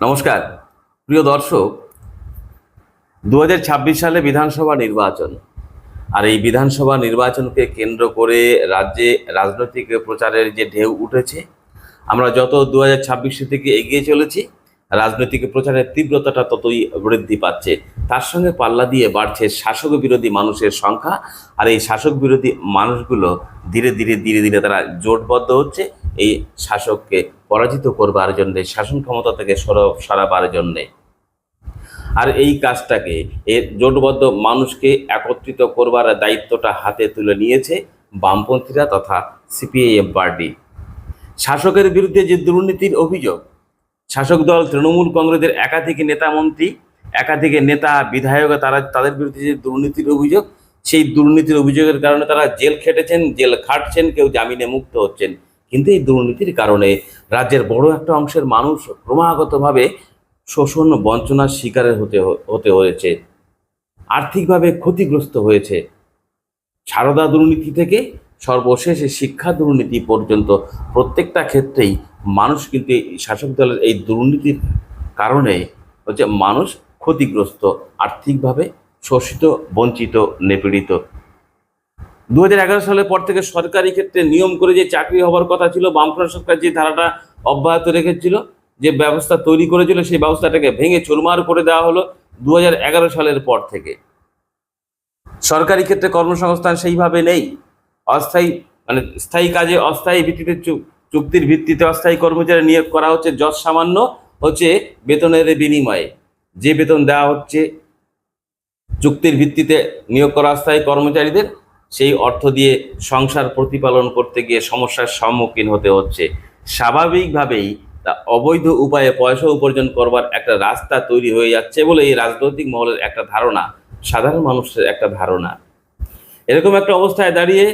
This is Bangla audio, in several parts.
নমস্কার। প্রিয় দর্শক দু হাজার ছাব্বিশ সালে বিধানসভা নির্বাচন। আর এই বিধানসভা নির্বাচনকে কেন্দ্র করে রাজ্যে রাজনৈতিক প্রচারের যে ঢেউ উঠেছে, আমরা যত দু হাজার থেকে এগিয়ে চলেছি, রাজনৈতিক প্রচারের তীব্রতাটা ততই বৃদ্ধি পাচ্ছে। তার সঙ্গে পাল্লা দিয়ে বাড়ছে শাসক বিরোধী মানুষের সংখ্যা, আর এই শাসক বিরোধী মানুষগুলো ধীরে ধীরে ধীরে ধীরে তারা জোটবদ্ধ হচ্ছে এই শাসককে পরাজিত করবার জন্যে, শাসন ক্ষমতা থেকে সর সরাবার জন্যে। আর এই কাজটাকে এর জোটবদ্ধ মানুষকে একত্রিত করবার দায়িত্বটা হাতে তুলে নিয়েছে বামপন্থীরা তথা সিপিআইএম পার্টি। শাসকের বিরুদ্ধে যে দুর্নীতির অভিযোগ, শাসক দল তৃণমূল কংগ্রেসের একাধিক নেতা মন্ত্রী, একাধিক নেতা বিধায়ক তারা, তাদের বিরুদ্ধে যে দুর্নীতির অভিযোগ, সেই দুর্নীতির অভিযোগের কারণে তারা জেল খেটেছেন, জেল খাটছেন, কেউ জামিনে মুক্ত হচ্ছেন। কিন্তু এই দুর্নীতির কারণে রাজ্যের বড় একটা অংশের মানুষ ক্রমাগতভাবে শোষণ বঞ্চনার শিকারের হতে হতে হয়েছে, আর্থিকভাবে ক্ষতিগ্রস্ত হয়েছে। সারদা দুর্নীতি থেকে সর্বশেষে শিক্ষা দুর্নীতি পর্যন্ত প্রত্যেকটা ক্ষেত্রেই মানুষ কিন্তু শাসক দলের এই দুর্নীতির কারণে হচ্ছে মানুষ ক্ষতিগ্রস্ত, আর্থিকভাবে শোষিত, বঞ্চিত, নিপীড়িত। দু হাজার এগারো সালের পর থেকে সরকারি ক্ষেত্রে নিয়ম করে যে চাকরি হবার কথা ছিল, বামফ্রন্ট সরকার যে ধারাটা অব্যাহত রেখেছিল, যে ব্যবস্থা তৈরি করেছিল, সেই ব্যবস্থাটাকে ভেঙে চুরমার করে দেওয়া হলো দু হাজার এগারো সালের পর থেকে। সরকারি ক্ষেত্রে কর্মসংস্থান সেইভাবে নেই। অস্থায়ী মানে স্থায়ী কাজে অস্থায়ী ভিত্তিতে চুক্তির ভিত্তিতে অস্থায়ী কর্মচারী নিয়োগ করা হচ্ছে যৎ সামান্য হচ্ছে বেতনের বিনিময়ে। যে বেতন দেওয়া হচ্ছে, চুক্তির ভিত্তিতে নিয়োগ করা অস্থায়ী কর্মচারীদের সেই অর্থ দিয়ে সংসার প্রতিপালন করতে গিয়ে সমস্যার সম্মুখীন হতে হচ্ছে। স্বাভাবিকভাবেই তা অবৈধ উপায়ে পয়সা উপার্জন করবার একটা রাস্তা তৈরি হয়ে যাচ্ছে বলে এই রাজনৈতিক মহলের একটা ধারণা, সাধারণ মানুষের একটা ধারণা। এরকম একটা অবস্থায় দাঁড়িয়ে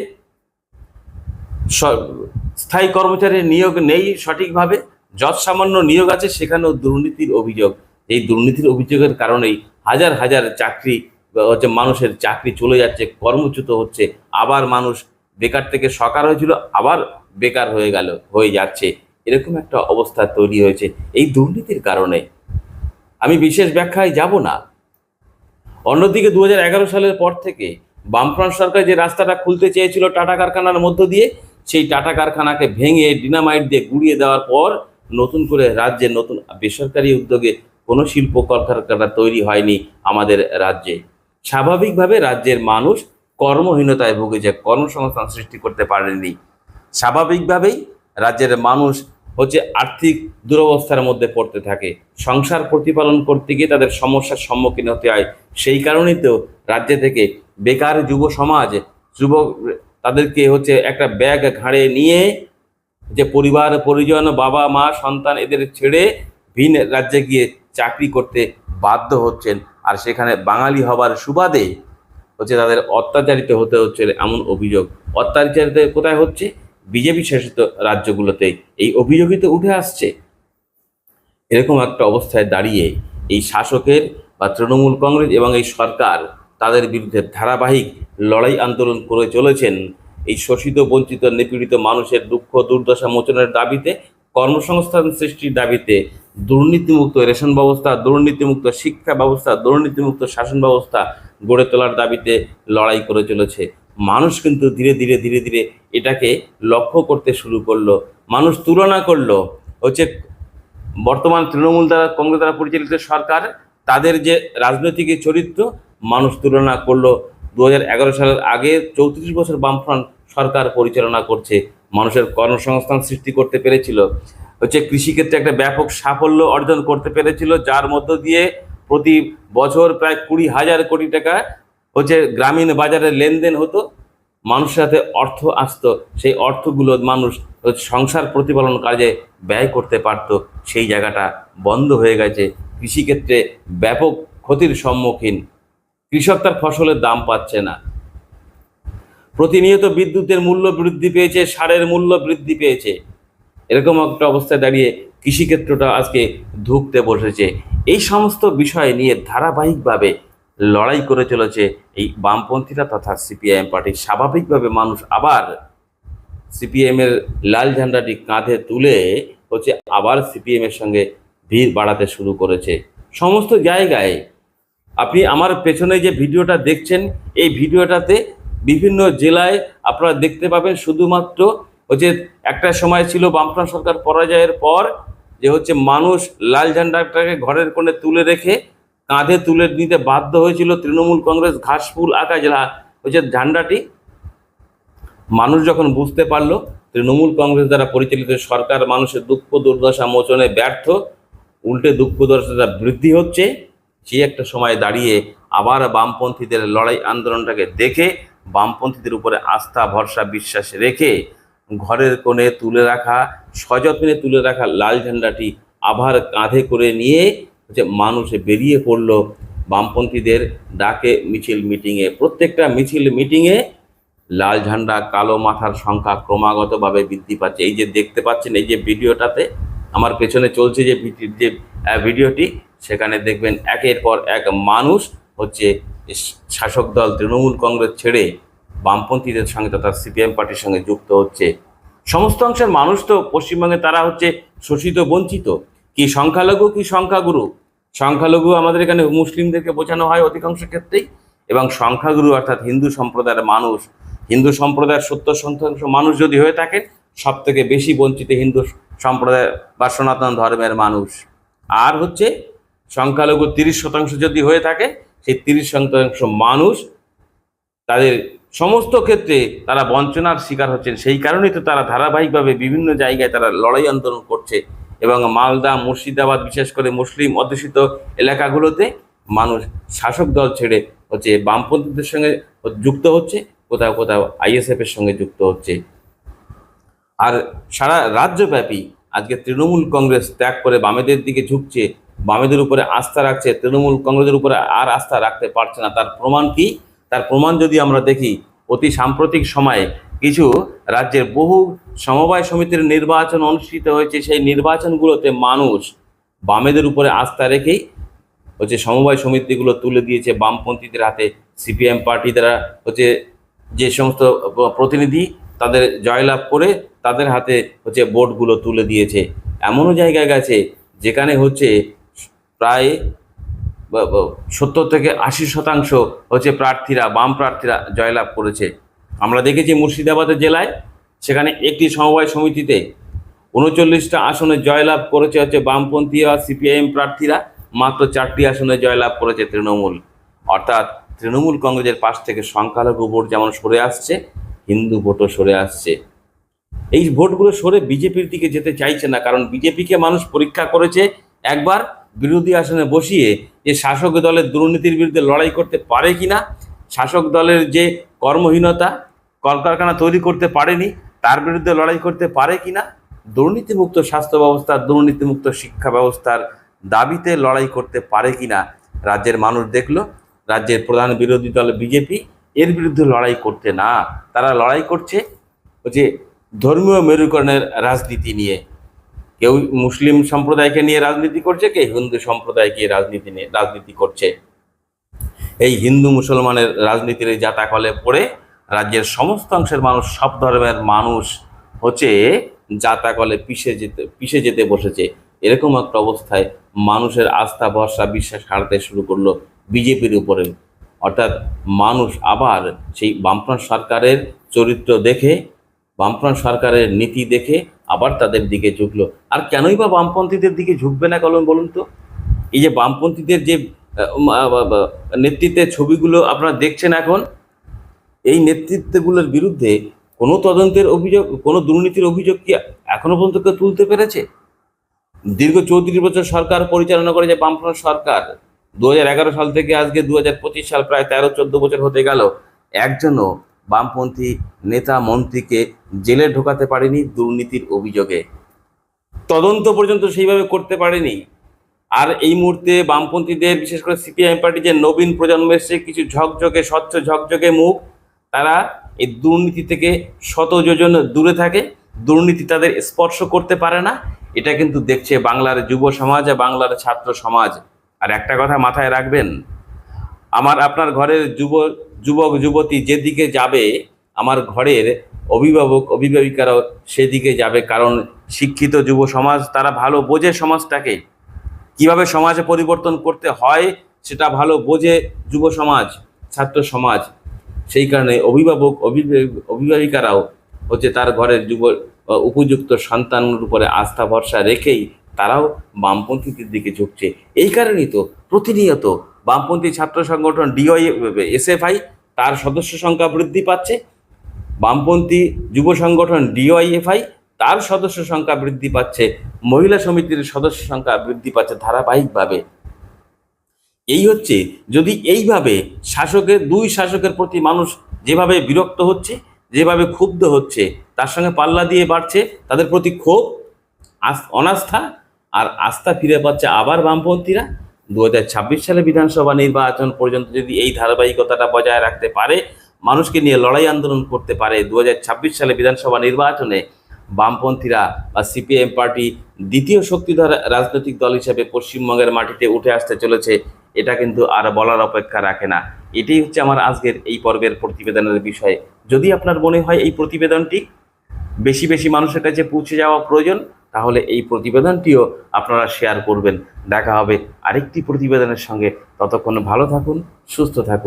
স্থায়ী কর্মচারীর নিয়োগ নেই সঠিকভাবে যৎ সামান্য নিয়োগ আছে সেখানেও দুর্নীতির অভিযোগ। এই দুর্নীতির অভিযোগের কারণেই হাজার হাজার চাকরি হচ্ছে মানুষের চাকরি চলে যাচ্ছে, কর্মচ্যুত হচ্ছে, আবার মানুষ বেকার থেকে সকার হয়েছিল, আবার বেকার হয়ে গেল, হয়ে যাচ্ছে। এরকম একটা অবস্থা তৈরি হয়েছে এই দুর্নীতির কারণে। আমি বিশেষ ব্যাখ্যায় যাব না। অন্যদিকে দু হাজার এগারো সালের পর থেকে বামফ্রন্ট সরকার যে রাস্তাটা খুলতে চেয়েছিল টাটা কারখানার মধ্য দিয়ে, সেই টাটা কারখানাকে ভেঙে ডিনামাইট দিয়ে গুড়িয়ে দেওয়ার পর নতুন করে রাজ্যে নতুন বেসরকারি উদ্যোগে কোনো শিল্প কলকারখানা তৈরি হয়নি আমাদের রাজ্যে। স্বাভাবিকভাবে রাজ্যের মানুষ কর্মহীনতায় ভুগেছে কর্মসংস্থান সৃষ্টি করতে পারেনি স্বাভাবিকভাবেই রাজ্যের মানুষ হচ্ছে আর্থিক দুরবস্থার মধ্যে পড়তে থাকে। সংসার প্রতিপালন করতে গিয়ে তাদের সমস্যার সম্মুখীন হতে হয়। সেই কারণেই তো রাজ্য থেকে বেকার যুব সমাজ যুবক তাদেরকে হচ্ছে একটা ব্যাগ ঘাড়ে নিয়ে যে পরিবার, পরিজন, বাবা, মা, সন্তান এদের ছেড়ে ভিন রাজ্যে গিয়ে চাকরি করতে বাধ্য হচ্ছেন। আর সেখানে বাঙালি হবার সুবাদে হচ্ছে তাদের অত্যাচারিত হতে হচ্ছে এমন অভিযোগ। অত্যাচারিত কোথায় হচ্ছে? বিজেপি শাসিত রাজ্যগুলোতে এই অভিযোগই তো উঠে আসছে। এরকম একটা অবস্থায় দাঁড়িয়ে এই শাসকের বা তৃণমূল কংগ্রেস এবং এই সরকার তাদের বিরুদ্ধে ধারাবাহিক লড়াই আন্দোলন করে চলেছেন। এই শোষিত, বঞ্চিত, নিপীড়িত মানুষের দুঃখ, দুর্দশা মোচনের দাবিতে কর্মসংস্থান সৃষ্টির দাবিতে দুর্নীতিমুক্ত রেশন ব্যবস্থা, দুর্নীতিমুক্ত শিক্ষা ব্যবস্থা, দুর্নীতিমুক্ত শাসন ব্যবস্থা গড়ে তোলার দাবিতে লড়াই করে চলেছে। মানুষ কিন্তু ধীরে ধীরে ধীরে ধীরে এটাকে লক্ষ্য করতে শুরু করল। মানুষ তুলনা করল হচ্ছে বর্তমান তৃণমূল দ্বারা, কংগ্রেস দ্বারা পরিচালিত সরকার, তাদের যে রাজনৈতিক চরিত্র, মানুষ তুলনা করল। দু হাজার এগারো সালের আগে চৌত্রিশ বছর বামফ্রন্ট সরকার পরিচালনা করছে। মানুষের কর্মসংস্থান সৃষ্টি করতে পেরেছিল। হচ্ছে কৃষিক্ষেত্রে একটা ব্যাপক সাফল্য অর্জন করতে পেরেছিল, যার মধ্য দিয়ে প্রতি বছর প্রায় কুড়ি হাজার কোটি টাকা হচ্ছে গ্রামীণ বাজারে লেনদেন হতো। মানুষের হাতে অর্থ আসতো, সেই অর্থগুলো মানুষ সংসার প্রতিপালন কাজে ব্যয় করতে পারত। সেই জায়গাটা বন্ধ হয়ে গেছে। কৃষিক্ষেত্রে ব্যাপক ক্ষতির সম্মুখীন। কৃষক তার ফসলের দাম পাচ্ছে না। প্রতিনিয়ত বিদ্যুতের মূল্য বৃদ্ধি পেয়েছে, সারের মূল্য বৃদ্ধি পেয়েছে। এরকম একটা অবস্থায় দাঁড়িয়ে কৃষিক্ষেত্রটা আজকে ধুঁকতে বসেছে। এই সমস্ত বিষয় নিয়ে ধারাবাহিকভাবে লড়াই করে চলেছে এই বামপন্থীরা তথা সিপিআইএম পার্টি স্বাভাবিকভাবে মানুষ আবার সিপিএম এর লাল ঝান্ডাটি কাঁধে তুলে হচ্ছে আবার সিপিএম এর সঙ্গে ভিড় বাড়াতে শুরু করেছে। সমস্ত জায়গায় আপনি আমার পেছনে যে ভিডিওটা দেখছেন, এই ভিডিওটাতে বিভিন্ন জেলায় আপনারা দেখতে পাবেন শুধুমাত্র হচ্ছে একটা সময় ছিল বামফ্রন্ট সরকার পরাজয়ের পর যে হচ্ছে মানুষ লাল ঝান্ডাটাকে ঘরের কোণে তুলে রেখে কাঁধে তুলে নিতে বাধ্য হয়েছিল তৃণমূল কংগ্রেস ঘাসফুল আঁকা জেলা হচ্ছে ঝান্ডাটি। মানুষ যখন বুঝতে পারল, তৃণমূল কংগ্রেস দ্বারা পরিচালিত সরকার মানুষের দুঃখ দুর্দশা মোচনে ব্যর্থ, উল্টে দুঃখ দুর্দশা বৃদ্ধি হচ্ছে সেই একটা সময় দাঁড়িয়ে আবার বামপন্থীদের লড়াই আন্দোলনটাকে দেখে বামপন্থীদের উপরে আস্থা, ভরসা, বিশ্বাস রেখে ঘরের কোণে তুলে রাখা, সযত্নে তুলে রাখা লাল ঝান্ডাটি আবার কাঁধে করে নিয়ে হচ্ছে মানুষ বেরিয়ে পড়ল। বামপন্থীদের ডাকে মিছিল মিটিংয়ে। প্রত্যেকটা মিছিল মিটিংয়ে লাল ঝান্ডা, কালো মাথার সংখ্যা ক্রমাগতভাবে বৃদ্ধি পাচ্ছে। এই যে দেখতে পাচ্ছেন, এই যে ভিডিওটাতে আমার পেছনে চলছে যে যে ভিডিওটি, সেখানে দেখবেন একের পর এক মানুষ হচ্ছে শাসক দল তৃণমূল কংগ্রেস ছেড়ে বামপন্থীদের সঙ্গে তথা সিপিএম পার্টির সঙ্গে যুক্ত হচ্ছে। সমস্ত অংশের মানুষ তো পশ্চিমবঙ্গে, তারা হচ্ছে শোষিত, বঞ্চিত। কি সংখ্যালঘু, কি সংখ্যাগুরু? সংখ্যালঘু আমাদের এখানে মুসলিমদেরকে বোঝানো হয় অধিকাংশ ক্ষেত্রেই এবং সংখ্যাগুরু অর্থাৎ হিন্দু সম্প্রদায়ের মানুষ। হিন্দু সম্প্রদায়ের সত্তর শতাংশ মানুষ যদি হয়ে থাকে সব থেকে বেশি বঞ্চিত হিন্দু সম্প্রদায় বা সনাতন ধর্মের মানুষ। আর হচ্ছে সংখ্যালঘু তিরিশ শতাংশ যদি হয়ে থাকে সেই তিরিশ শতাংশ মানুষ তাদের সমস্ত ক্ষেত্রে তারা বঞ্চনার শিকার হচ্ছেন। সেই কারণেই তো তারা ধারাবাহিকভাবে বিভিন্ন জায়গায় তারা লড়াই আন্দোলন করছে এবং মালদা, মুর্শিদাবাদ, বিশেষ করে মুসলিম অধ্যুষিত এলাকাগুলোতে মানুষ শাসক দল ছেড়ে হচ্ছে বামপন্থীদের সঙ্গে যুক্ত হচ্ছে, কোথাও কোথাও আইএসএফ এর সঙ্গে যুক্ত হচ্ছে। আর সারা রাজ্যব্যাপী আজকে তৃণমূল কংগ্রেস ত্যাগ করে বামেদের দিকে ঝুঁকছে বামেদের উপরে আস্থা রাখছে, তৃণমূল কংগ্রেসের উপরে আর আস্থা রাখতে পারছে না। তার প্রমাণ কি? তার প্রমাণ যদি আমরা দেখি, অতি সাম্প্রতিক সময়ে কিছু রাজ্যের বহু সমবায় সমিতির নির্বাচন অনুষ্ঠিত হয়েছে, সেই নির্বাচনগুলোতে মানুষ বামেদের উপরে আস্থা রেখেই হচ্ছে সমবায় সমিতিগুলো তুলে দিয়েছে। বামপন্থীদের হাতে সিপিএম পার্টি দ্বারা হচ্ছে যে সমস্ত প্রতিনিধি তাদের জয়লাভ করে তাদের হাতে হচ্ছে বোর্ডগুলো তুলে দিয়েছে। এমনও জায়গায় গেছে যেখানে হচ্ছে প্রায় সত্তর থেকে আশি শতাংশ হচ্ছে প্রার্থীরা, বাম প্রার্থীরা জয়লাভ করেছে। আমরা দেখেছি মুর্শিদাবাদের জেলায় সেখানে একটি সমবায় সমিতিতে উনচল্লিশটা আসনে জয়লাভ করেছে হচ্ছে বামপন্থী আর সিপিআইএম প্রার্থীরা, মাত্র চারটি আসনে জয়লাভ করেছে তৃণমূল। অর্থাৎ তৃণমূল কংগ্রেসের পাশ থেকে সংখ্যালঘু ভোট যেমন সরে আসছে, হিন্দু ভোটও সরে আসছে। এই ভোটগুলো সরে বিজেপির দিকে যেতে চাইছে না, কারণ বিজেপিকে মানুষ পরীক্ষা করেছে একবার বিরোধী আসনে বসিয়ে যে শাসক দলের দুর্নীতির বিরুদ্ধে লড়াই করতে পারে কিনা শাসক দলের যে কর্মহীনতা, কলকারখানা তৈরি করতে পারেনি, তার বিরুদ্ধে লড়াই করতে পারে কি না, দুর্নীতিমুক্ত স্বাস্থ্য ব্যবস্থা, দুর্নীতিমুক্ত শিক্ষা ব্যবস্থার দাবিতে লড়াই করতে পারে কি না, রাজ্যের মানুষ দেখল, রাজ্যের প্রধান বিরোধী দল বিজেপি এর বিরুদ্ধে লড়াই করতে না, তারা লড়াই করছে যে ধর্মীয় মেরুকরণের রাজনীতি নিয়ে। কেউ মুসলিম সম্প্রদায়কে নিয়ে রাজনীতি করছে, কেউ হিন্দু সম্প্রদায়কে রাজনীতি নিয়ে, রাজনীতি করছে। এই হিন্দু মুসলমানের রাজনীতির এই জাতাকলে পড়ে রাজ্যের সমস্ত অংশের মানুষ, সব ধর্মের মানুষ হচ্ছে জাতাকলে পিষে যেতে পিষে যেতে বসেছে। এরকম একটা অবস্থায় মানুষের আস্থা, ভরসা, বিশ্বাস হারাতে শুরু করল বিজেপির উপরে। অর্থাৎ মানুষ আবার সেই বামফ্রন্ট সরকারের চরিত্র দেখে, বামফ্রন্ট সরকারের নীতি দেখে আবার তাদের দিকে ঝুঁকলো। আর কেনই বা বামপন্থীদের দিকে ঝুঁকবে না কলম বলুন তো? এই যে বামপন্থীদের যে নেতৃত্বের ছবিগুলো আপনারা দেখছেন এখন, এই নেতৃত্বগুলোর বিরুদ্ধে কোনো তদন্তের অভিযোগ, কোনো দুর্নীতির অভিযোগ কি এখনও পর্যন্ত কেউ তুলতে পেরেছে? দীর্ঘ চৌত্রিশ বছর সরকার পরিচালনা করে যে বামফ্রন্ট সরকার দু সাল থেকে আজকে দু সাল প্রায় তেরো, চোদ্দ বছর হতে গেল, একজনও বামপন্থী নেতা মন্ত্রীকে জেলে ঢোকাতে পারেনি দুর্নীতির অভিযোগে। তদন্ত পর্যন্ত সেইভাবে করতে পারেনি। আর এই মুহূর্তে বামপন্থীদের, বিশেষ করে সিপিআইএম পার্টি যে নবীন প্রজন্মের সে কিছু ঝকঝকে, স্বচ্ছ ঝকঝকে মুখ, তারা এই দুর্নীতি থেকে শত যোজন দূরে থাকে। দুর্নীতি তাদের স্পর্শ করতে পারে না। এটা কিন্তু দেখছে বাংলার যুব সমাজ আর বাংলার ছাত্র সমাজ। আর একটা কথা মাথায় রাখবেন, আমার আপনার ঘরের যুব যুবক, যুবতী যেদিকে যাবে, আমার ঘরের অভিভাবক, অভিভাবিকারাও সেদিকে যাবে। কারণ শিক্ষিত যুব সমাজ, তারা ভালো বোঝে সমাজটাকে। কীভাবে সমাজে পরিবর্তন করতে হয়, সেটা ভালো বোঝে যুব সমাজ, ছাত্র সমাজ। সেই কারণে অভিভাবক অভিভাবক- অভিভাবিকারাও হচ্ছে তার ঘরের যুব উপযুক্ত সন্তানের উপরে আস্থা, ভরসা রেখেই তারাও বামপন্থীদের দিকে ঝুঁকছে। এই কারণেই তো প্রতিনিয়ত বামপন্থী ছাত্র সংগঠন, ডিওয়াই, এসএফআই তার সদস্য সংখ্যা বৃদ্ধি পাচ্ছে। বামপন্থী যুব সংগঠন ডিওয়াইএফআই তার সদস্য সংখ্যা বৃদ্ধি পাচ্ছে। মহিলা সমিতির সদস্য সংখ্যা বৃদ্ধি পাচ্ছে ধারাবাহিকভাবে। এই হচ্ছে যদি এইভাবে শাসকের দুই শাসকের প্রতি মানুষ যেভাবে বিরক্ত হচ্ছে, যেভাবে ক্ষুব্ধ হচ্ছে, তার সঙ্গে পাল্লা দিয়ে বাড়ছে, তাদের প্রতি ক্ষোভ অনাস্থা আর আস্থা ফিরে পাচ্ছে আবার বামপন্থীরা দু হাজার ছাব্বিশ সালে বিধানসভা নির্বাচন পর্যন্ত যদি এই ধারাবাহিকতাটা বজায় রাখতে পারে, মানুষকে নিয়ে লড়াই আন্দোলন করতে পারে দু হাজার ছাব্বিশ সালে বিধানসভা নির্বাচনে বামপন্থীরা বা সিপিএম পার্টি দ্বিতীয় শক্তিধর রাজনৈতিক দল হিসেবে পশ্চিমবঙ্গের মাটিতে উঠে আসতে চলেছে, এটা কিন্তু আর বলার অপেক্ষা রাখে না। এটাই হচ্ছে আমার আজকের এই পর্বের প্রতিবেদনের বিষয়। যদি আপনার মনে হয় এই প্রতিবেদনটি বেশি বেশি মানুষের কাছে পৌঁছে যাওয়া প্রয়োজন তাহলে এই প্রতিবেদনটিও আপনারা শেয়ার করবেন। দেখা হবে আরেকটি প্রতিবেদনের সঙ্গে। ততক্ষণ ভালো থাকুন, সুস্থ থাকুন।